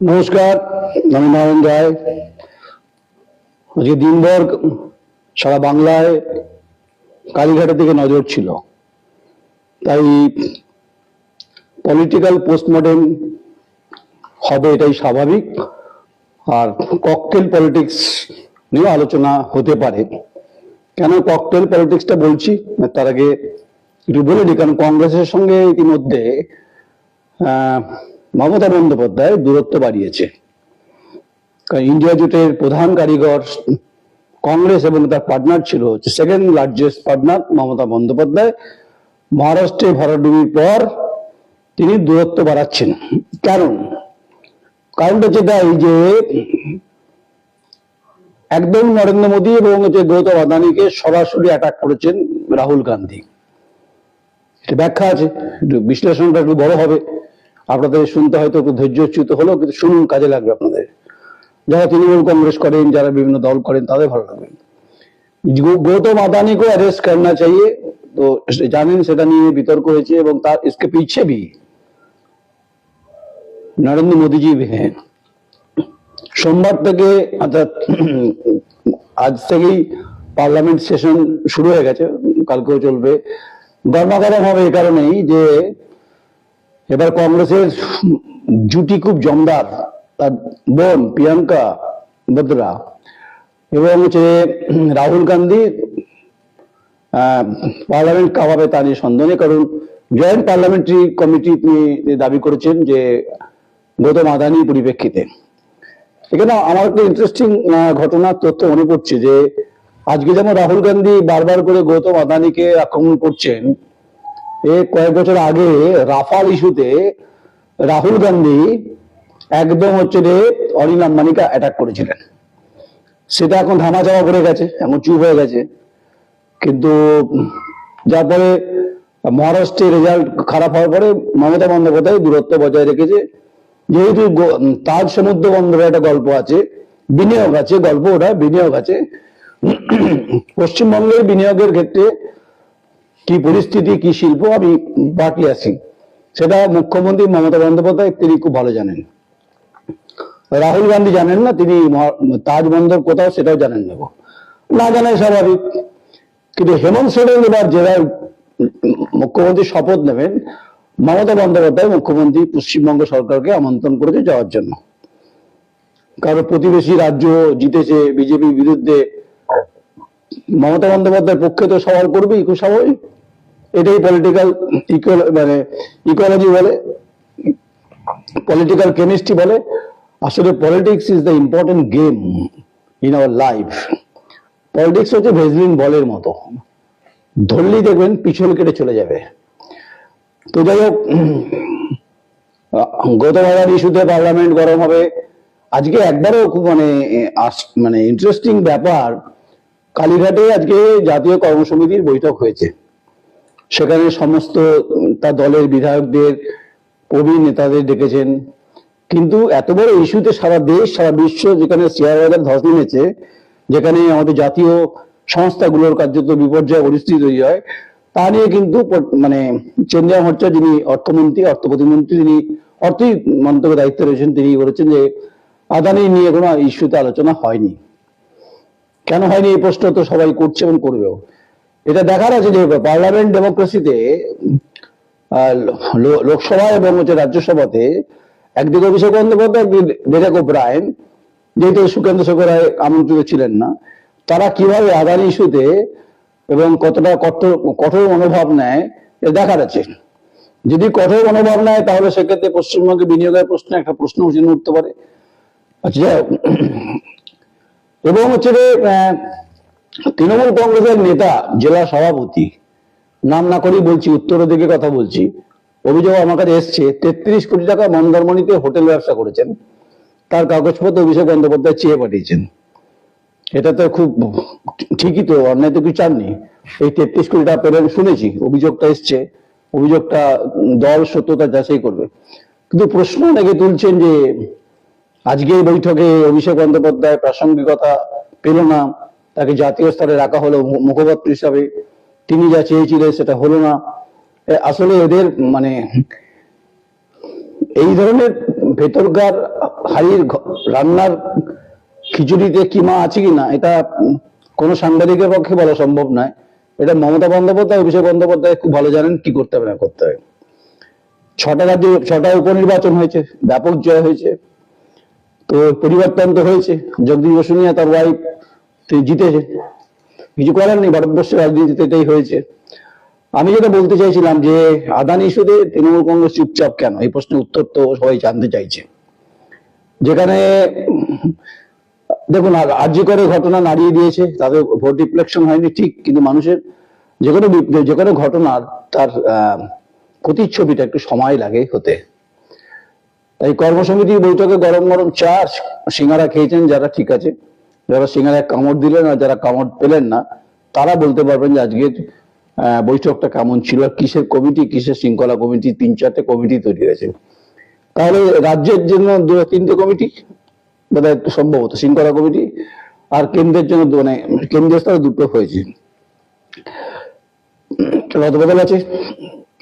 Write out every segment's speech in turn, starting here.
নমস্কার আমি নারায়ণ রায়। আজকে দিনভর সারা বাংলায় কালীঘাটের দিকে নজর ছিল। তাই পলিটিক্যাল পোস্টমর্টেম হবে এটাই স্বাভাবিক আর ককটেল পলিটিক্স নিয়ে আলোচনা হতে পারে। কেন ককটেল পলিটিক্সটা বলছি? তার আগে একটু বলে দিই কারণ কংগ্রেসের সঙ্গে ইতিমধ্যে আহ, মমতা বন্দ্যোপাধ্যায় দূরত্ব বাড়িয়েছে। কারণ ইন্ডিয়া জোটের প্রধান কারিগর কংগ্রেস এবং তার পার্টনার ছিল হচ্ছে second largest partner Mamata Bandyopadhyay. মহারাষ্ট্রে ভরাডুবির পর তিনি দূরত্ব বাড়াচ্ছেন। কারণ কারণটা হচ্ছে তাই যে একদম নরেন্দ্র মোদী এবং হচ্ছে গৌতম আদানিকে সরাসরি অ্যাটাক করেছেন রাহুল গান্ধী। ব্যাখ্যা আছে বিশ্লেষণটা একটু বড় হবে। আপনাদের শুনতে হয়তো একটু ধৈর্যচ্যুত হলেও কিন্তু শুনুন কাজে লাগবে আপনাদের যারা তৃণমূল কংগ্রেস করেন যারা বিভিন্ন দল করেন তাদের ভালো লাগবে गौ- गौतम अदानी को अरेस्ट करना चाहिए तो জানেন সেটা নিয়ে বিতর্ক হয়েছে এবং তার इसके पीछे भी নরেন্দ্র মোদী জি भी हैं সোমবার থেকে অর্থাৎ আজ থেকেই পার্লামেন্ট সেশন শুরু হয়ে গেছে কালকেও চলবে গরমাগরম হবে এই কারণেই যে এবার কংগ্রেসের জুটি খুব জমদার, তার বোন প্রিয়াঙ্কা বদ্রা এবং হচ্ছে রাহুল গান্ধী পার্লামেন্ট কাবাবে তা নিয়ে সন্দেহ নেই কারণ জয়েন্ট পার্লামেন্টারি কমিটি তিনি দাবি করেছেন যে গৌতম আদানির পরিপ্রেক্ষিতে। এখানে আমার একটা ইন্টারেস্টিং ঘটনার তথ্য মনে পড়ছে যে আজকে যেমন রাহুল গান্ধী বারবার করে গৌতম আদানিকে আক্রমণ করছেন এ কয়েক বছর আগে রাফাল ইস্যুতে রাহুল গান্ধী একদম হচ্ছে যে অনিল আম্বানিকে অ্যাটাক করেছিলেন। সেটা এখন ধামা চাওয়া করে গেছে, এখন চুপ হয়ে গেছে। কিন্তু যার পরে মহারাষ্ট্রে রেজাল্ট খারাপ হওয়ার পরে মমতা বন্দ্যোপাধ্যায় দূরত্ব বজায় রেখেছে। যেহেতু তাজ সমুদ্র বন্দরের একটা গল্প আছে, বিনিয়োগ আছে, গল্প ওটা, বিনিয়োগ আছে। পশ্চিমবঙ্গের বিনিয়োগের ক্ষেত্রে কি পরিস্থিতি, কি শিল্প আমি বাকি আছি। সেটা মুখ্যমন্ত্রী মমতা বন্দ্যোপাধ্যায় তিনি খুব ভালো জানেন। রাহুল গান্ধী জানেন না, তিনি তাজ বন্দর কোথাও সেটাও জানেন না। না জানাই স্বাভাবিক। কিন্তু হেমন্ত সোরেন এবার জেলার মুখ্যমন্ত্রী শপথ নেবেন। মমতা বন্দ্যোপাধ্যায় মুখ্যমন্ত্রী পশ্চিমবঙ্গ সরকারকে আমন্ত্রণ করেছে যাওয়ার জন্য। কারণ প্রতিবেশী রাজ্য জিতেছে, বিজেপির বিরুদ্ধে মমতা বন্দ্যোপাধ্যায়ের পক্ষে তো সওয়াল করবেই খুব স্বাভাবিক এটাই পলিটিক্যাল মানে ইকোলজি বলে পলিটিক্যাল কেমিস্ট্রি বলে। আসলে politics is the important game in our life politics হচ্ছে ভেজলিন বলের মতো। ধরলেই দেখবেন পিছল কেটে চলে যাবে। তো যাই হোক গতবার ইস্যুতে পার্লামেন্ট গরম হবে। আজকে একবারও খুব মানে মানে ইন্টারেস্টিং ব্যাপার কালীঘাটে আজকে জাতীয় কর্মসমিতির বৈঠক হয়েছে। সেখানে সমস্ত তার দলের বিধায়কদের, প্রবীণ নেতাদের ডেকেছেন। কিন্তু এত বড় ইস্যুতে সারা দেশ, সারা বিশ্ব যেখানে শেয়ার বাজার ধস নেমেছে, যেখানে আমাদের জাতীয় সংস্থাগুলোর কার্যত বিপর্যয় পরিস্থিতি তৈরি হয় তা নিয়ে কিন্তু মানে চেন্দ্রিয়া ভট্টাচার্য যিনি অর্থমন্ত্রী অর্থ প্রতিমন্ত্রী তিনি অর্থ মন্ত্রকের দায়িত্বে রয়েছেন, তিনি বলেছেন যে আদানি নিয়ে কোনো ইস্যুতে আলোচনা হয়নি। কেন হয়নি এই প্রশ্ন তো সবাই করছে এবং করবেও? এটা দেখার আছে যে পার্লামেন্ট ডেমোক্রেসিতে লোকসভা এবং হচ্ছে রাজ্যসভাতে একদিকে অভিষেক বন্দ্যোপাধ্যায়, একদিকে ডেরেক ওব্রায়েন যেহেতু সুকেন্দ্র শেখর রায় আমন্ত্রিত ছিলেন না, তারা কীভাবে আদানি ইস্যুতে এবং কতটা কঠোর কঠোর মনোভাব নেয় এ দেখার আছে। যদি কঠোর মনোভাব নেয়, তাহলে সেক্ষেত্রে পশ্চিমবঙ্গে বিনিয়োগের প্রশ্নে একটা প্রশ্ন উঠতে পারে। আচ্ছা। এবং হচ্ছে যে তৃণমূল কংগ্রেসের নেতা, জেলা সভাপতি, নাম না করেই বলছি, উত্তরের দিকে কথা বলছি, অভিযোগ আমার কাছে এসছে, তেত্রিশ কোটি টাকা মন্দারমণিতে হোটেল ব্যবসা করেছেন। তার কাগজপত্র অভিষেক বন্দ্যোপাধ্যায় চেয়ে পাঠিয়েছেন। এটা তো খুব ঠিকই তো, অন্যায় তো কিছু চাননি। এই তেত্রিশ কোটি টাকা পেলেন, শুনেছি, অভিযোগটা এসছে। অভিযোগটা দল সত্যতা যাচাই করবে। কিন্তু প্রশ্ন অনেকে তুলছেন যে আজকে এই বৈঠকে অভিষেক বন্দ্যোপাধ্যায় প্রাসঙ্গিকতা পেল না, তাকে জাতীয় স্তরে রাখা হলো মুখপাত্র হিসাবে। তিনি যা চেয়েছিলেন সেটা হলো না। আসলে এদের মানে এই ধরনের ভেতরকার হাড়ির রান্নার খিচুড়িতে কি মা আছে কি না, এটা কোনো সাংবাদিকের পক্ষে বলা সম্ভব নয়। এটা মমতা বন্দ্যোপাধ্যায়, অভিষেক বন্দ্যোপাধ্যায় খুব ভালো জানেন কি করতে হবে না করতে হবে। ছটা রাজ্যে, ছটা উপনির্বাচন হয়েছে, ব্যাপক জয় হয়েছে। তো পরিবর্তন তো হয়েছে। জগদীশ বসুনিয়া তার ওয়াইফ জিতেছে। কিছু করার নেই, ভারতবর্ষের রাজনীতিতে এটাই হয়েছে। আমি যেটা বলতে চাইছিলাম যে, আদানি ইস্যুতে তৃণমূল কংগ্রেস চুপচাপ কেন? এই প্রশ্নের উত্তর তো সবাই জানতে চাইছে। যেখানে, দেখুন আর্য করে ঘটনা নাড়িয়ে দিয়েছে তাদের ভোট রিফ্লেকশন হয়নি, ঠিক, কিন্তু মানুষের যে কোনো যে কোনো ঘটনার তার প্রতিচ্ছবিটা একটু সময় লাগে হতে। তাই কর্মসমিতির বৈঠকে গরম গরম চা সিঙ্গারা খেয়েছেন যারা ঠিক আছে, যারা সিঙ্গারায় কামড় দিলেন আর যারা কামড় পেলেন না, তারা বলতে পারবেন যে আজকের বৈঠকটা কেমন ছিল কিসের কমিটি, কিসের শৃঙ্খলা কমিটি, তিন চারটে কমিটি তৈরি হয়েছে। তাহলে রাজ্যের জন্য দু তিনটে কমিটি, বোধহয় সম্ভবত শৃঙ্খলা কমিটি আর কেন্দ্রের জন্য মানে কেন্দ্রীয় স্তরে দুটো হয়েছে। রদবদল আছে,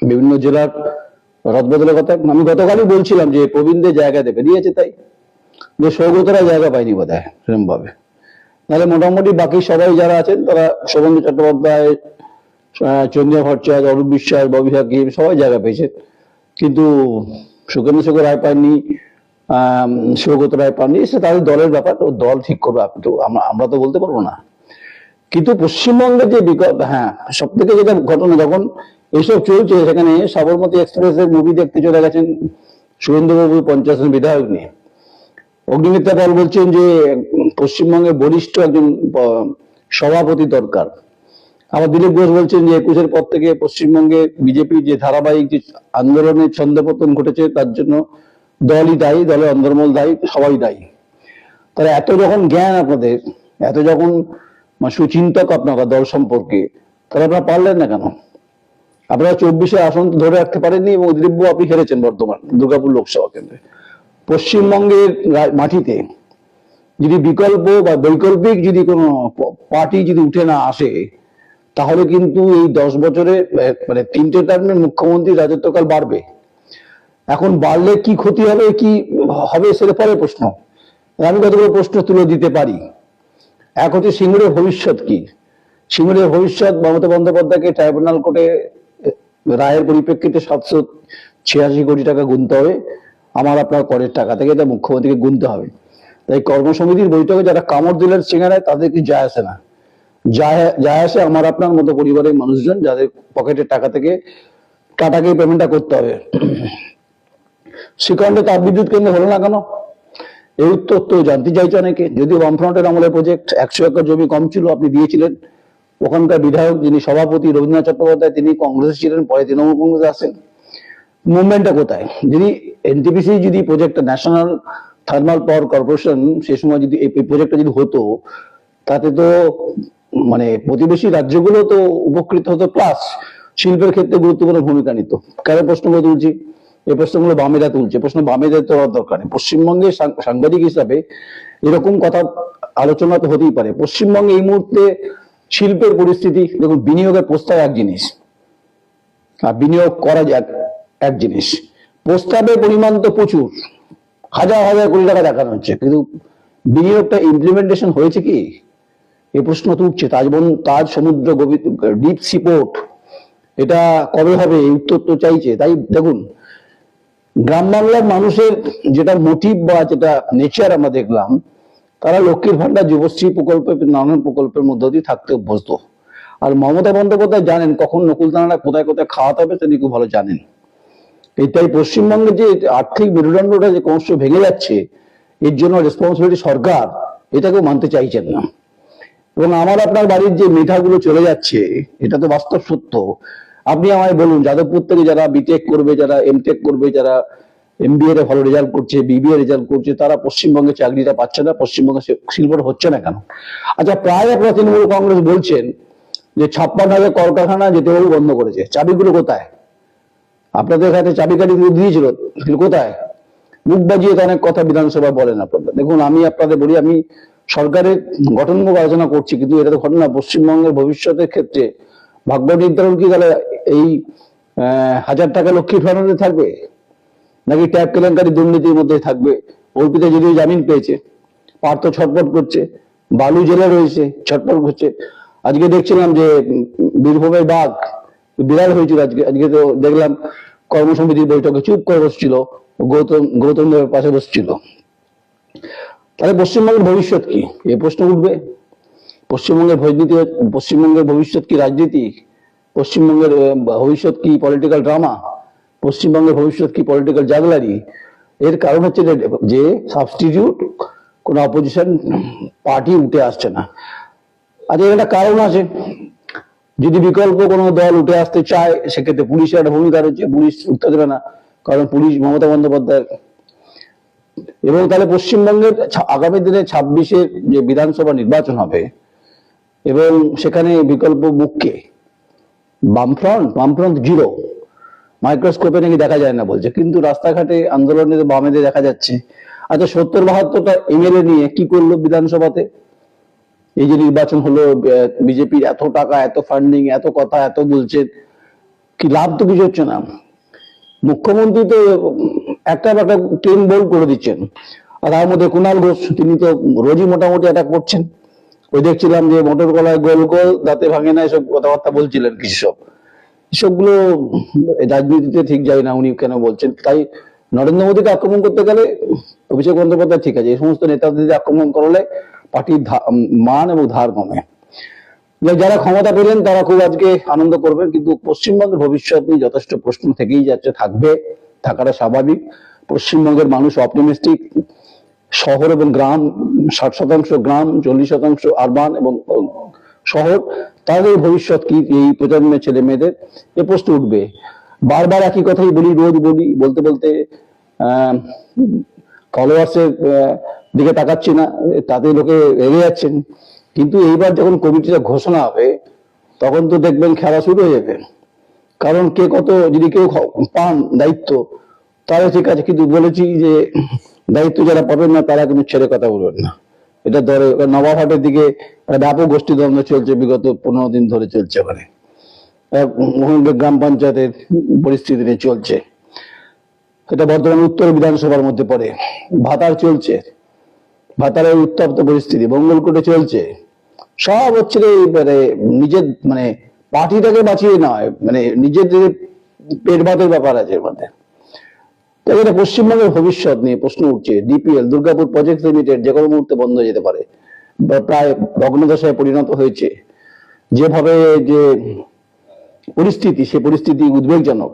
বিভিন্ন জেলার রদবদলের কথা আমি গতকালই বলছিলাম যে প্রবীণদের জায়গা দেবে দিয়েছে তাই। যে সৌগতরা জায়গা পায়নি বোধ হয় সেরকম ভাবে নাহলে মোটামুটি বাকি সবাই যারা আছেন তারা শোভন চট্টোপাধ্যায় আহ, চন্দ্রিমা ভট্টাচার্য অরূপ বিশ্বাস ববি হাকিম সবাই জায়গা পেয়েছে। কিন্তু সুকেন্দ্র শেখর রায় পাননি শিবগত রায় পাননি সে তাদের দলের ব্যাপার ও দল ঠিক করবে আপনি তো আমরা তো বলতে পারব না। কিন্তু পশ্চিমবঙ্গের যে বিকল্প হ্যাঁ সব থেকে যেটা ঘটনা যখন এইসব চলছে, সেখানে সাবরমতী এক্সপ্রেসের মুভি দেখতে চলে গেছেন সুরেন্দ্রবাবু সমিতির বিধায়ক নিয়ে। অগ্নিমিত্রা পাল বলছেন যে, পশ্চিমবঙ্গের বরিষ্ঠ একজন সভাপতি দরকার। আবার দিলীপ ঘোষ বলছেন যে, একুশের পর থেকে পশ্চিমবঙ্গে বিজেপি যে ধারাবাহিক যে আন্দোলনের ছন্দপতন ঘটেছে, তার জন্য দলই দায়ী, দলের অন্দরমল দায়ী, সবাই দায়ী। তাহলে এত যখন জ্ঞান আপনাদের, এত যখন মানে সুচিন্তক আপনারা দল সম্পর্কে, তাহলে আপনারা পারলেন না কেন? আপনারা চব্বিশে আসন ধরে রাখতে পারেননি এবং বাবু আপনি হেরেছেন বর্তমান দুর্গাপুর লোকসভা কেন্দ্রে। পশ্চিমবঙ্গের মাটিতে যদি বিকল্প বা বৈকল্পিক যদি কোনো পার্টি যদি উঠে না আসে, তাহলে কিন্তু এই দশ বছরে মানে তিনটে টার্মের মুখ্যমন্ত্রী রাজত্বকাল বাড়বে। এখন বাড়লে কি ক্ষতি হবে, কি হবে সেটা পরে প্রশ্ন। আমি কতগুলো প্রশ্ন তুলে দিতে পারি। এক হচ্ছে সিঙ্গুরের ভবিষ্যৎ কি? সিঙ্গুরের ভবিষ্যৎ মমতা বন্দ্যোপাধ্যায়কে ট্রাইব্যুনাল কোর্টে রায়ের পরিপ্রেক্ষিতে সাতশো ছিয়াশি কোটি টাকা গুনতে হবে। আমার আপনার করের টাকা থেকে এটা মুখ্যমন্ত্রীকে গুনতে হবে। তাই কর্মসমিতির বৈঠকে যারা কামড় দিলেন সিঙ্গারায়, তাদের কি যায় আসে না? যায় যায় আসে আমার আপনার মতো পরিবারের মানুষজন যাদের পকেটের টাকা থেকে টাটাকে পেমেন্টটা করতে হবে। শ্রীখণ্ডে তাপবিদ্যুৎ কেন্দ্র হলো না কেন? এই উত্তর তো জানতে চাইছে অনেকে। যদিও বামফ্রন্টের আমলের প্রজেক্ট একশো একর জমি কম ছিল, আপনি দিয়েছিলেন। ওখানকার বিধায়ক যিনি সভাপতি রবীন্দ্রনাথ চট্টোপাধ্যায়, তিনি কংগ্রেস ছিলেন, পরে তৃণমূল কংগ্রেস আসেন মুভমেন্টটা কোথায়? যদি এনটিপিসি যদি প্রজেক্টটা ন্যাশনাল থার্মাল পাওয়ার কর্পোরেশন সে সময় যদি এই প্রজেক্টটা যদি হতো, তাতে তো মানে প্রতিবেশী রাজ্যগুলো তো উপকৃত হতো প্লাস শিল্পের ক্ষেত্রে গুরুত্বপূর্ণ ভূমিকা নিত। কেন প্রশ্নগুলো তুলছি? এই প্রশ্নগুলো বামেরা তুলছে। প্রশ্ন বামেদের তো হওয়ার দরকার নেই। পশ্চিমবঙ্গে সাংবাদিক হিসাবে এরকম কথা আলোচনা তো হতেই পারে। পশ্চিমবঙ্গে এই মুহূর্তে শিল্পের পরিস্থিতি, দেখুন, বিনিয়োগের প্রস্তাব এক জিনিস, আর বিনিয়োগ করা যাক এক জিনিস। প্রস্তাবের পরিমাণ তো প্রচুর, হাজার হাজার কোটি টাকা দেখানো হচ্ছে, কিন্তু বিনিয়োগটা ইমপ্লিমেন্টেশন হয়েছে কি? এ প্রশ্ন তো উঠছে তাজ বন তাজ সমুদ্র ডিপ সিপোর্ট এটা কবে হবে? এই উত্তর তো চাইছে। তাই দেখুন, গ্রাম বাংলার মানুষের যেটা মোটিভ বা যেটা নেচার আমরা দেখলাম তারা লক্ষ্মীর ভান্ডার যুবশ্রী প্রকল্প নানান প্রকল্পের মধ্য দিয়ে থাকতে অভ্যস্ত। আর মমতা বন্দ্যোপাধ্যায় জানেন, কখন নকুলদানারা কোথায় কোথায় খাওয়াতে হবে তিনি খুব ভালো জানেন। এটাই পশ্চিমবঙ্গের যে আর্থিক মেরুদণ্ডটা যে ক্রমশ ভেঙে যাচ্ছে, এর জন্য রেসপন্সিবিলিটি সরকার, এটাকেও মানতে চাইছেন না। এবং আমার আপনার বাড়ির যে মেধাগুলো চলে যাচ্ছে, এটা তো বাস্তব সত্য। আপনি আমায় বলুন, যাদবপুর থেকে যারা বিটেক করবে, যারা এমটেক করবে, যারা এমবিএ ভালো রেজাল্ট করছে বিবিএ রেজাল্ট করছে, তারা পশ্চিমবঙ্গে চাকরিটা পাচ্ছে না, পশ্চিমবঙ্গে শিল্পটা হচ্ছে না কেন? আচ্ছা প্রায় আপনারা তৃণমূল কংগ্রেস বলছেন যে ছাপ্পান্ন হাজার কলকারখানা যেতে হবে বন্ধ করেছে। চাবিগুলো কোথায়? আপনাদের হাতে চাবিকাঠি দিয়ে দিয়েছিল, সেগুলো কোথায়? মুখ বাজিয়ে অনেক কথা বিধানসভায় বলেন আপনারা। দেখুন, আমি আপনাদের বলি, আমি সরকারের গঠনমূলক আলোচনা করছি, কিন্তু এটা তো ঘটনা পশ্চিমবঙ্গের ভবিষ্যতের ক্ষেত্রে ভাগ্য নির্ধারণ কি তাহলে এই হাজার টাকা লক্ষ্মী ফান্ডে থাকবে? নাকি ট্যাব কেলেঙ্কারি দুর্নীতির মধ্যে থাকবে? অর্পিতা যদিও জামিন পেয়েছে, পার্থ ছটপট করছে, বালু জেলে রয়েছে, ছটপট করছে। আজকে দেখছিলাম যে, বীরভূমের বাঘ বিড়াল হয়েছিল আজকে আজকে তো দেখলাম কর্মসমিতির বৈঠকে চুপ করে বসছিল, গৌতম গৌতম দেবের পাশে বসছিল। তাহলে পশ্চিমবঙ্গের ভবিষ্যৎ কি? এ প্রশ্ন উঠবে। পশ্চিমবঙ্গের রাজনীতি পশ্চিমবঙ্গের ভবিষ্যৎ কি রাজনীতি? পশ্চিমবঙ্গের ভবিষ্যৎ কি পলিটিক্যাল ড্রামা পশ্চিমবঙ্গের ভবিষ্যৎ কি পলিটিক্যাল জাগলারি এর কারণ হচ্ছে যে- সাবস্টিটিউট কোন অপোজিশন পার্টি উঠে আসছে না। আর এর একটা কারণ আছে, যদি বিকল্প কোনো দল উঠে আসতে চায়, সেক্ষেত্রে পুলিশের একটা ভূমিকা রয়েছে, পুলিশ উঠতে দেবে না, কারণ পুলিশ মমতা বন্দ্যোপাধ্যায়ের। এবং তাহলে পশ্চিমবঙ্গের আগামী দিনে ছাব্বিশের যে বিধানসভা নির্বাচন হবে, এবং সেখানে বিকল্প মুখকে বামফ্রন্ট বামফ্রন্ট জিরো। মাইক্রোস্কোপে নাকি দেখা যায় না বলছে। কিন্তু রাস্তাঘাটে আন্দোলনে বামেদের দেখা যাচ্ছে। আচ্ছা সত্তর বাহাত্তরটা এমএলএ নিয়ে কি করল বিধানসভাতে? এই যে নির্বাচন হলো বিজেপির এত টাকা, এত ফান্ডিং এত কথা, এত বলছেন কি লাভ তো কিছু হচ্ছে না? মুখ্যমন্ত্রী তো একটা একটা ট্রেন বোল্ড করে দিচ্ছেন। আর তার মধ্যে কুণাল ঘোষ, তিনি তো রোজই মোটামুটি অ্যাটাক করছেন। ওই দেখছিলাম যে মোটর কলায় গোল গোল, দাঁতে ভাঙে না, এসব কথাবার্তা বলছিলেন কিছু সব। এসবগুলো রাজনীতিতে ঠিক যায় না, উনি কেন বলছেন? তাই নরেন্দ্র মোদীকে আক্রমণ করতে গেলে অভিষেক বন্দ্যোপাধ্যায় ঠিক আছে, এই সমস্ত নেতাদের আক্রমণ করলে পার্টির মান এবং ধার কমে। যারা ক্ষমতা পেলেন, তারা খুব আজকে আনন্দ করবেন, কিন্তু পশ্চিমবঙ্গের ভবিষ্যৎ নিয়ে যথেষ্ট প্রশ্ন থেকেই যাচ্ছে, থাকবে, থাকাটা স্বাভাবিক। পশ্চিমবঙ্গের মানুষ অপটিমিস্টিক শহর এবং গ্রাম, ষাট শতাংশ গ্রাম, চল্লিশ শতাংশ আরবান এবং শহর, তাদের ভবিষ্যৎ কি এই প্রজন্মের ছেলে মেয়েদের এ প্রশ্ন উঠবে। বারবার একই কথাই বলি, রোজ বলি, বলতে বলতে ফলোয়ার্সের দিকে তাকাচ্ছি না, তাতে লোকে রেগে যাচ্ছেন। কিন্তু এইবার যখন কমিটিটা ঘোষণা হবে, তখন তো দেখবেন খেলা শুরু হয়ে যাবে। কারণ কে কত, যদি কেউ পান দায়িত্ব তাহলে ঠিক আছে, কিন্তু বলেছি যে, দায়িত্ব যারা পাবেন না, তারা কিন্তু ছেড়ে কথা বলবেন না। এটা ধরে নবাবহাটের দিকে ব্যাপক গোষ্ঠী দ্বন্দ্ব চলছে, বিগত পনেরো দিন ধরে চলছে ওখানে গ্রাম পঞ্চায়েতের পরিস্থিতি নিয়ে চলছে। এটা বর্তমান উত্তর বিধানসভার মধ্যে পড়ে। ভাতার চলছে। ভাতারের উত্তপ্ত পরিস্থিতি মঙ্গলকোটে চলছে। সব হচ্ছে মানে নিজের মানে পার্টিটাকে বাঁচিয়ে নয় মানে নিজের যে পেট ভাতের ব্যাপার আছে এর মধ্যে। এটা পশ্চিমবঙ্গের ভবিষ্যৎ নিয়ে প্রশ্ন উঠছে। ডিপিএল দুর্গাপুর প্রজেক্ট লিমিটেড যে কোনো মুহূর্তে বন্ধ হয়ে যেতে পারে প্রায় ভগ্নদশায় পরিণত হয়েছে। যেভাবে যে পরিস্থিতি, সে পরিস্থিতি উদ্বেগজনক।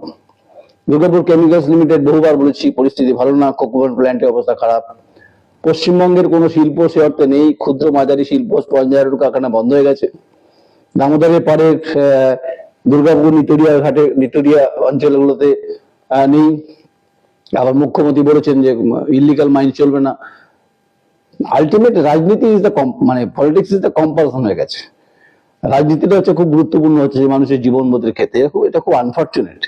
দুর্গাপুর কেমিক্যালস লিমিটেড বহুবার বলেছি, পরিস্থিতি ভালো না কোকোভার প্ল্যান্টের অবস্থা খারাপ। পশ্চিমবঙ্গের কোনো শিল্প সে অর্থে নেই, ক্ষুদ্র মাঝারি শিল্প স্পঞ্জারের কারখানা বন্ধ হয়ে গেছে। দামোদরের পারে দুর্গাপুর নিটোরিয়া ঘাটে, নিটোরিয়া অঞ্চলগুলোতে নেই। আবার মুখ্যমন্ত্রী বলেছেন যে ইলিগাল মাইন চলবে না। আলটিমেট রাজনীতি ইজ দ্য মানে পলিটিক্স ইজ দ্য কম্পালসন হয়ে গেছে। রাজনীতিটা হচ্ছে খুব গুরুত্বপূর্ণ হচ্ছে যে মানুষের জীবন বদলের ক্ষেত্রে। এটা খুব- আনফর্চুনেট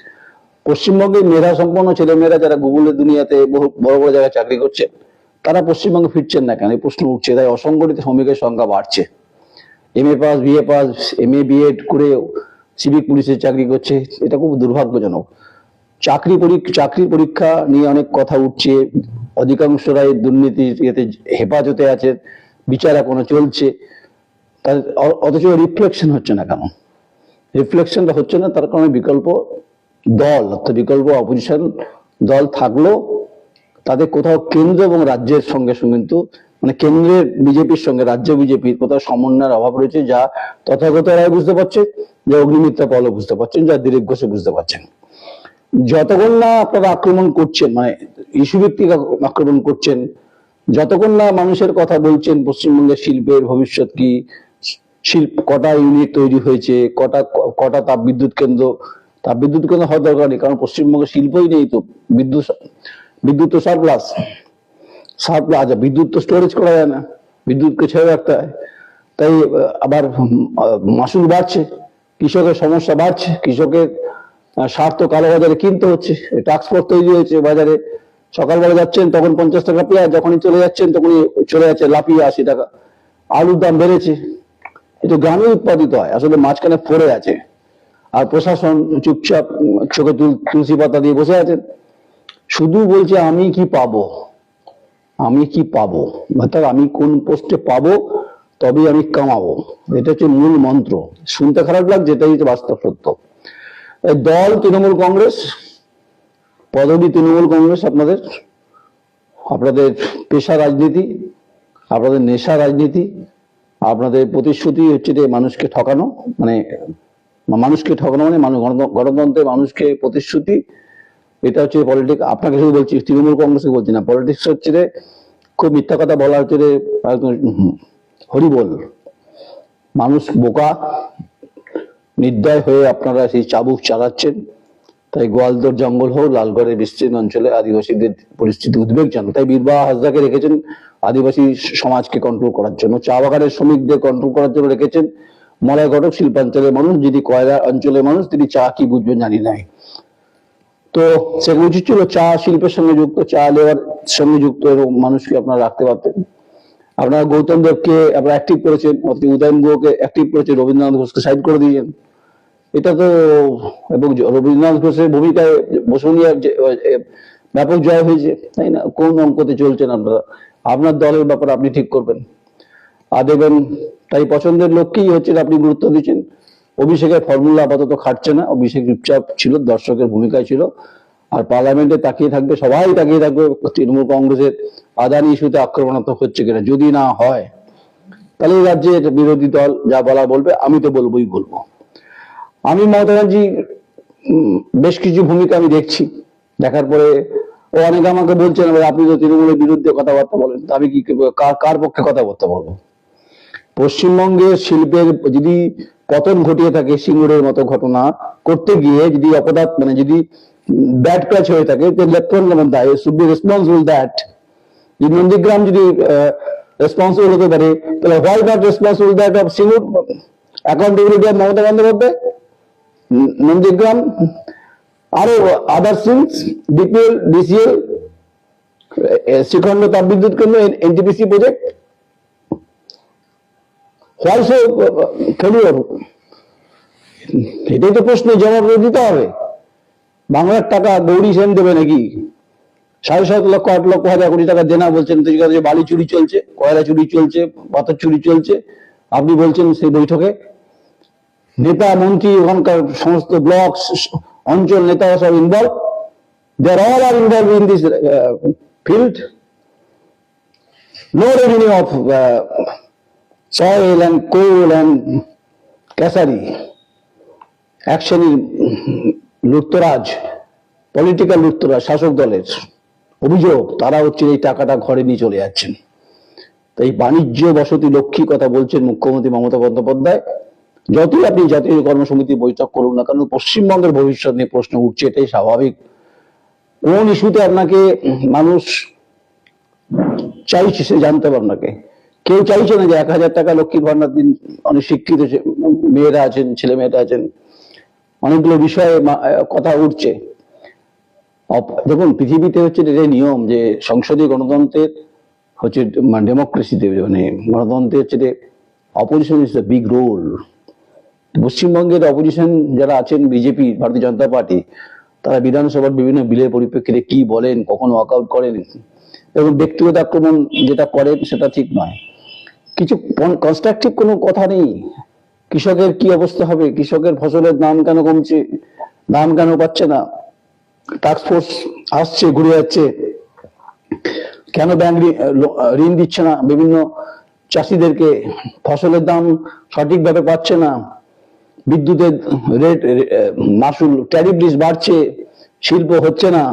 পশ্চিমবঙ্গের মেধা সম্পন্ন ছেলেমেয়েরা যারা গুগলের দুনিয়াতে বহু, বড় বড় জায়গায় চাকরি করছে, তারা পশ্চিমবঙ্গে ফিরছেন না কেন? এই প্রশ্ন উঠছে। তাই অসংগঠিত শ্রমিকের সংখ্যা বাড়ছে। M A pass BA pass M A BEd করে সিভিক পুলিশের চাকরি করছে। এটা খুব দুর্ভাগ্যজনক। চাকরি চাকরির পরীক্ষা নিয়ে অনেক কথা উঠছে। অধিকাংশরাই দুর্নীতির ইয়েতে হেফাজতে আছে, বিচার এখনও চলছে। তার অথচ রিফ্লেকশন হচ্ছে না কেন? রিফ্লেকশনটা হচ্ছে না, তার কারণে বিকল্প দল অর্থাৎ বিকল্প অপোজিশন দল থাকলেও তাদের কোথাও কেন্দ্র এবং রাজ্যের সঙ্গে সঙ্গে কিন্তু মানে কেন্দ্রের বিজেপির সঙ্গে, রাজ্য বিজেপির কোথাও সমন্বয়ের অভাব রয়েছে যা তথাগত রায় বুঝতে পারছে, যা অগ্নিমিত্রা পল বুঝতে পারছেন, যা ঘোষ বুঝতে পারছেন। যতক্ষণ না আপনারা আক্রমণ করছেন মানে ইস্যু ভিত্তিক আক্রমণ করছেন, যতক্ষণ না মানুষের কথা বলছেন, পশ্চিমবঙ্গের শিল্পের ভবিষ্যৎ কি, শিল্প, কটা ইউনিট তৈরি হয়েছে, কটা কটা তাপবিদ্যুৎ কেন্দ্র তাপবিদ্যুৎ কেন্দ্র হওয়ার দরকার নেই, কারণ পশ্চিমবঙ্গে শিল্পই নেই তো, বিদ্যুৎ বিদ্যুৎ তো সারপ্লাস সারপ্লাস আচ্ছা বিদ্যুৎ তো স্টোরেজ করা যায় না, বিদ্যুৎকে ছেড়ে রাখতে হয়, তাই আবার মাসুল বাড়ছে, কৃষকের সমস্যা বাড়ছে, কৃষকের সার তো কালো বাজারে কিনতে হচ্ছে। ট্রান্সপোর্ট তৈরি হয়েছে বাজারে। সকালবেলা যাচ্ছেন, তখন পঞ্চাশ টাকা পেঁয়াজ, যখনই চলে যাচ্ছেন, তখনই চলে যাচ্ছে লাফিয়ে আশি টাকা। আলুর দাম বেড়েছে। এটা গ্রামে উৎপাদিত হয়, আসলে মাঝখানে পড়ে আছে। আর প্রশাসন চুপচাপ চোখে তুলসী পাতা দিয়ে বসে আছেন। শুধু বলছে, আমি কি পাবো? আমি কি পাবো? অর্থাৎ আমি কোন পোস্টে পাবো? তবেই আমি কামাবো। এটা হচ্ছে মূল মন্ত্র। শুনতে খারাপ লাগছে, এটাই বাস্তব সত্য। দল, তৃণমূল কংগ্রেস, পদবি তৃণমূল কংগ্রেস আপনাদের আপনাদের পেশা রাজনীতি, আপনাদের নেশা রাজনীতি, আপনাদের প্রতিশ্রুতি হচ্ছে যে মানুষকে ঠকানো মানে মানুষকে ঠকানো মানে মানুষ গণত- গণতন্ত্রে মানুষকে প্রতিশ্রুতি, এটা হচ্ছে পলিটিক্স আপনাকে শুধু বলছি, তৃণমূল কংগ্রেসকে বলছি না পলিটিক্স হচ্ছে যে খুব মিথ্যা কথা বলা হচ্ছে যে একদম হরিবল, মানুষ বোকা নির্দয় হয়ে আপনারা সেই চাবুক চালাচ্ছেন। তাই গোয়ালদর জঙ্গল হোক, লালগড়ের বিস্তীর্ণ অঞ্চলে আদিবাসীদের পরিস্থিতি উদ্বেগজনক তাই বীরবাহ হাসদাকে রেখেছেন আদিবাসী সমাজকে কন্ট্রোল করার জন্য। চা বাগানের শ্রমিকদের কন্ট্রোল করার জন্য রেখেছেন মলয় ঘটক শিল্পাঞ্চলের মানুষ যদি কয়লা অঞ্চলের মানুষ, তিনি চা কি বুঝবেন জানি নাই। তো সেগুলো উচিত ছিল চা শিল্পের সঙ্গে যুক্ত, চা লেবার সঙ্গে যুক্ত এরকম মানুষকে আপনারা রাখতে পারতেন। আপনারা গৌতম দেবকে আপনারা অ্যাক্টিভ করেছেন অর্থাৎ উদয়ন গুহকে অ্যাক্টিভ করেছেন, রবীন্দ্রনাথ ঘোষকে সাইড করে দিয়েছেন। এটা তো, এবং রবীন্দ্রনাথ ঘোষের ভূমিকায় বসুনিয়ার ব্যাপক জয় হয়েছে, তাই না? কোন অঙ্কতে চলছেন আপনারা? আপনার দলের ব্যাপারে আপনি ঠিক করবেন। আর দেখবেন, তাই পছন্দের লোককেই হচ্ছে আপনি গুরুত্ব দিচ্ছেন। অভিষেকের ফর্মুলা আপাতত খাটছে না। অভিষেক চুপচাপ ছিল, দর্শকের ভূমিকায় ছিল। আর পার্লামেন্টে তাকিয়ে থাকবে, সবাই তাকিয়ে থাকবে, তৃণমূল কংগ্রেসের আদানি ইস্যুতে আক্রমণাত্মক হচ্ছে কিনা, যদি না হয়, তাহলে রাজ্যের বিরোধী দল যা বলা বলবে, আমি তো বলবোই বলব। আমি মমতা ব্যানার্জি বেশ কিছু ভূমিকা আমি দেখছি। দেখার পরে ও অনেকে আমাকে বলছেন "এবার আপনি তো তৃণমূলের বিরুদ্ধে কথাবার্তা বলেন। আমি কি, কার পক্ষে কথাবার্তা বলব? পশ্চিমবঙ্গের শিল্পের যদি পতন ঘটিয়ে থাকে সিঙ্গুরের মতো ঘটনা, করতে গিয়ে যদি অপরাধ মানে যদি ব্যাড ক্যাচ হয়ে থাকে শুড বি রেসপন্সিবল দ্যাট যদি নন্দীগ্রাম যদি রেসপন্সিবল হতে পারে, তাহলে why not responsible that of Singur accountability of Mamata Bandyopadhyay? Nandigram আরও আদার সিংস ডিপিএল ডিসিএল শ্রীখণ্ড তাপবিদ্যুৎ কেন্দ্র এনটিপিসি প্রজেক্ট হোয়াই সো এটাই তো প্রশ্ন, জবাব দিতে হবে। বাংলার টাকা গৌরী সেন দেবে নাকি? সাড়ে সাত লক্ষ, আট লক্ষ, হাজার কোটি টাকা দেনা বলছেন বালি চুরি চলছে, কয়লা চুরি চলছে, পাথর চুরি চলছে, আপনি বলছেন সেই বৈঠকে। নেতা, মন্ত্রী, ওখানকার সমস্ত ব্লক অঞ্চল নেতারা সব involve there all are involve in this field no revenue of soil and coal and ক্যাসারি এক শ্রেণির লুপ্তরাজ পলিটিক্যাল লুপ্তরাজ শাসক দলের অভিযোগ। তারা হচ্ছে এই টাকাটা ঘরে নিয়ে চলে যাচ্ছেন। তাই বাণিজ্য বসতি লক্ষ্মী কথা বলছেন মুখ্যমন্ত্রী মমতা বন্দ্যোপাধ্যায়। যতই আপনি জাতীয় কর্মসমিতি বৈঠক করুন না কারণ পশ্চিমবঙ্গের ভবিষ্যৎ নিয়ে প্রশ্ন উঠছে, এটাই স্বাভাবিক। কোন ইস্যুতে আপনাকে মানুষ চাইছে সে জানতে হবে আপনাকে কেউ চাইছে না যে এক হাজার টাকা লক্ষ্মীর ভান্ডার দিন অনেক শিক্ষিত মেয়েরা আছেন, ছেলে মেয়েরা আছেন, অনেকগুলো বিষয়ে কথা উঠছে। দেখুন, পৃথিবীতে হচ্ছে এটাই নিয়ম যে সংসদীয় গণতন্ত্রের হচ্ছে ডেমোক্রেসিতে মানে গণতন্ত্রে হচ্ছে যে opposition is the big role পশ্চিমবঙ্গের অপোজিশন যারা আছেন বিজেপি ভারতীয় জনতা পার্টি, তারা বিধানসভার বিভিন্ন বিলের পরিপ্রেক্ষিতে কি বলেন, কখন ওয়াকআউট করেন? এবং ব্যক্তিগত আক্রমণ যেটা করেন, সেটা ঠিক নয়। কিছু কনস্ট্রাকটিভ কোনো কথা নেই। কৃষকের কি অবস্থা হবে? কৃষকের ফসলের দাম কেন কমছে? দাম কেন পাচ্ছে না? টাস্ক ফোর্স আসছে, ঘুরে যাচ্ছে। কেন ব্যাংক ঋণ দিচ্ছে না? বিভিন্ন চাষিদেরকে ফসলের দাম সঠিকভাবে পাচ্ছে না। বিদ্যুতের রেট মাসুল ট্যারিফ লিস্ট বাড়ছে, শিল্প হচ্ছে না,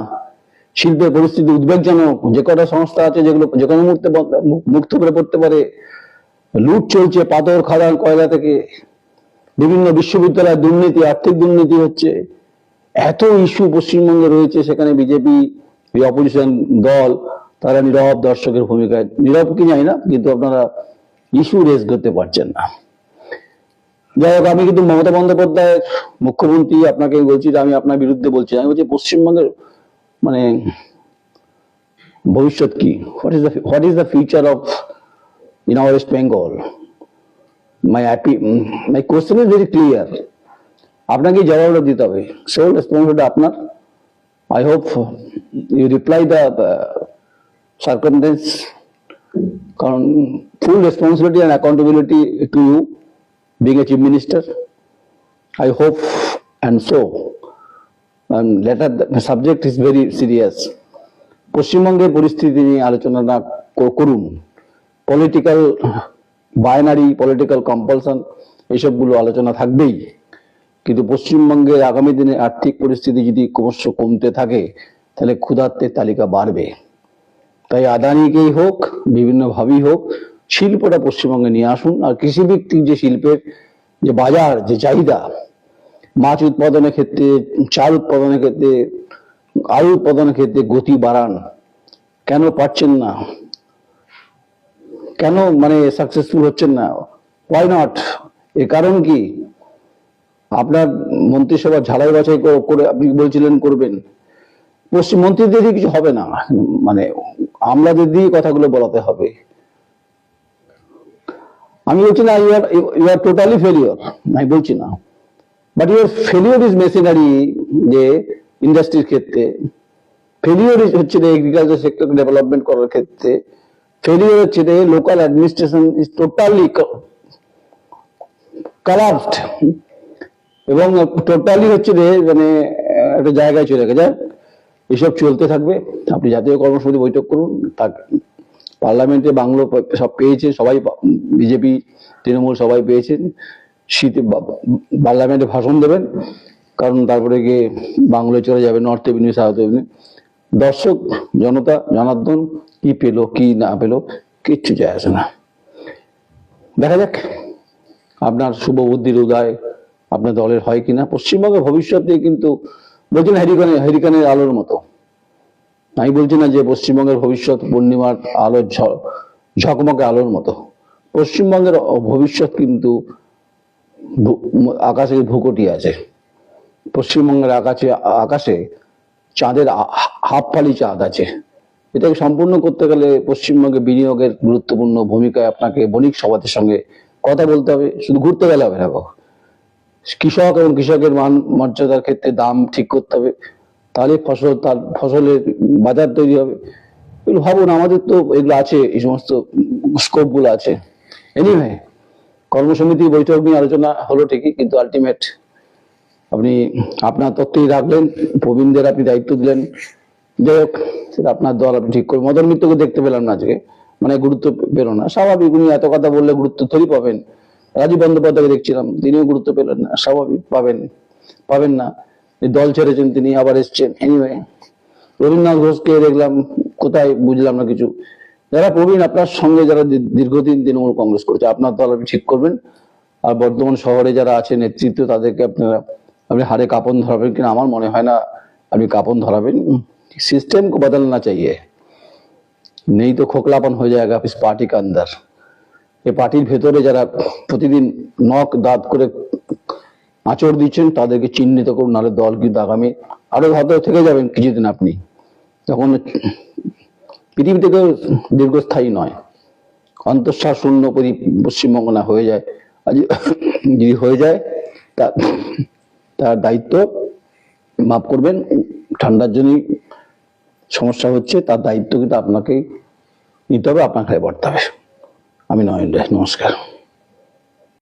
শিল্পের পরিস্থিতি উদ্বেগজনক, যে কটা সংস্থা আছে যেগুলো যে কোনো মুহূর্তে মুক্ত করে পড়তে পারে, লুট চলছে পাথর, খাদান, কয়লা থেকে, বিভিন্ন বিশ্ববিদ্যালয়ের দুর্নীতি, আর্থিক দুর্নীতি হচ্ছে, এত ইস্যু পশ্চিমবঙ্গে রয়েছে, সেখানে বিজেপি এই অপোজিশন দল, তারা নীরব দর্শকের ভূমিকায়, নীরব কি জানি না, কিন্তু আপনারা ইস্যু রেজ করতে পারছেন না। যাই হোক আমি কিন্তু মমতা বন্দ্যোপাধ্যায়ের মুখ্যমন্ত্রী আপনাকে বলছি যে আমি আপনার বিরুদ্ধে বলছি আমি বলছি পশ্চিমবঙ্গের মানে ভবিষ্যৎ কি? What is the is future of in our West Bengal my happy my question is very clear আপনাকে জবাবটা দিতে হবে। সোল রেসপন্সিবিলিটি আপনার। I hope you reply the uh, কারণ full responsibility and accountability to you. Being a chief minister. I hope and so. And letter, the subject is very serious. পশ্চিমবঙ্গের পরিস্থিতি নিয়ে আলোচনা না করুন পলিটিক্যাল বাইনারি পলিটিক্যাল কম্পালশন এইসবগুলো আলোচনা থাকবেই কিন্তু পশ্চিমবঙ্গের আগামী দিনে আর্থিক পরিস্থিতি যদি ক্রমশ কমতে থাকে তাহলে ক্ষুধার্তের তালিকা বাড়বে তাই আদানিকেই হোক বিভিন্নভাবেই হোক শিল্পটা পশ্চিমবঙ্গে নিয়ে আসুন। আর কৃষিভিত্তিক যে শিল্পের যে বাজার, যে চাহিদা, মাছ উৎপাদনের ক্ষেত্রে, চাল উৎপাদনের ক্ষেত্রে, আলু উৎপাদনের ক্ষেত্রে গতি বাড়ান। কেন পারছেন না? কেন মানে সাকসেসফুল হচ্ছেন না? ওয়াই নট এর কারণ কি? আপনার মন্ত্রিসভা ঝালাই বাছাই করে- আপনি বলছিলেন করবেন। পশ্চিম মন্ত্রীদের দিয়ে কিছু হবে না। মানে আমলাদের দিয়ে কথাগুলো বলাতে হবে। আমি বলছি না you are you are totally failure আমি বলছি না। But your failure is machinery যে ইন্ডাস্ট্রির ক্ষেত্রে ফেলিওর হচ্ছে যে এগ্রিকালচার সেক্টর ডেভেলপমেন্ট করার ক্ষেত্রে ফেলিওর হচ্ছে যে লোকাল অ্যাডমিনিস্ট্রেশন ইজ টোটালি কালাপড এবং টোটালি হচ্ছে যে মানে একটা জায়গায় চলে গেছে। এসব চলতে থাকবে। আপনি জাতীয় কর্মসমিতি বৈঠক করুন তা পার্লামেন্টে বাংলো সব পেয়েছে, সবাই বিজেপি, তৃণমূল সবাই পেয়েছেন। শীতে পার্লামেন্টে ভাষণ দেবেন, কারণ তারপরে গিয়ে বাংলোয় চলে যাবে, নর্থ এভিনিউ, সাউথ এভিনিউ। দর্শক, জনতা, জনার্দন, কি পেল, কি না পেল, কিচ্ছু যায় আসে না। দেখা যাক, আপনার শুভ বুদ্ধির উদয় আপনার দলের হয় কিনা। পশ্চিমবঙ্গের ভবিষ্যতে কিন্তু বলছেন হ্যারিকানে হ্যারিকানের আলোর মতো। আমি বলছি না যে পশ্চিমবঙ্গের ভবিষ্যৎ পূর্ণিমার আলোর ঝ- ঝকমকে আলোর মতো। পশ্চিমবঙ্গের ভবিষ্যৎ কিন্তু আকাশে ভূকটি আছে। পশ্চিমবঙ্গের আকাশে আকাশে চাঁদের হাফ ফালি চাঁদ আছে। এটাকে সম্পূর্ণ করতে গেলে পশ্চিমবঙ্গে বিনিয়োগের গুরুত্বপূর্ণ ভূমিকায় আপনাকে বণিক সভাদের সঙ্গে কথা বলতে হবে। শুধু ঘুরতে গেলে হবে না। কৃষক এবং কৃষকের মান, মর্যাদার ক্ষেত্রে দাম ঠিক করতে হবে। তাহলে ফসল, তার ফসলের বাজার তৈরি হবে। এগুলো ভাবুন, আমাদের তো এগুলো আছে, এই সমস্ত স্কোপগুলো আছে। এনিওয়ে কর্মসমিতি বৈঠক নিয়ে আলোচনা হলো ঠিকই, কিন্তু আলটিমেট আপনি, আপনার তত্ত্বই রাখলেন, প্রবীণদের আপনি দায়িত্ব দিলেন। যাই হোক, সেটা আপনার দল আপনি ঠিক করে মদন মিত্রকে দেখতে পেলাম না আজকে মানে গুরুত্ব পেল না। স্বাভাবিক, উনি এত কথা বললে গুরুত্ব থরি পাবেন। রাজীব বন্দ্যোপাধ্যায়কে দেখছিলাম, তিনিও গুরুত্ব পেলেন না, স্বাভাবিক পাবেন পাবেন না। দল ছেড়েছেন তিনি আবার এসছেন এনিওয়ে রবীন্দ্রনাথ ঘোষকে দেখলাম কোথায় বুঝলাম না কিছু যারা প্রবীণ আপনার সঙ্গে যারা দী- দীর্ঘদিন তৃণমূল কংগ্রেস করেছে আপনার দল আপনি ঠিক করবেন আর বর্ধমান শহরে যারা আছে নেতৃত্ব তাদেরকে আপনারা আপনি হারে কাপন ধরাবেন কিনা আমার মনে হয় না আপনি কাপন ধরাবেন सिस्टम को बदलना चाहिए नहीं तो खोखलापन हो जाएगा इस पार्टी के अंदर এই পার্টির ভেতরে যারা প্রতিদিন নখ দাঁত করে আঁচড় দিচ্ছেন, তাদেরকে চিহ্নিত করুন, নাহলে দল কিন্তু আগামী আরও হয়তো থেকে যাবেন কিছুদিন আপনি। তখন পৃথিবী থেকে দীর্ঘস্থায়ী নয়। অন্তঃসার শূন্য পরি পশ্চিমবঙ্গ না হয়ে যায়। আজ যদি হয়ে যায়, তা তার দায়িত্ব মাফ করবেন। ঠান্ডার জন্যই সমস্যা হচ্ছে, তার দায়িত্ব কিন্তু আপনাকেই নিতে হবে আপনাকে হবে আমি নয়ন রায় নমস্কার।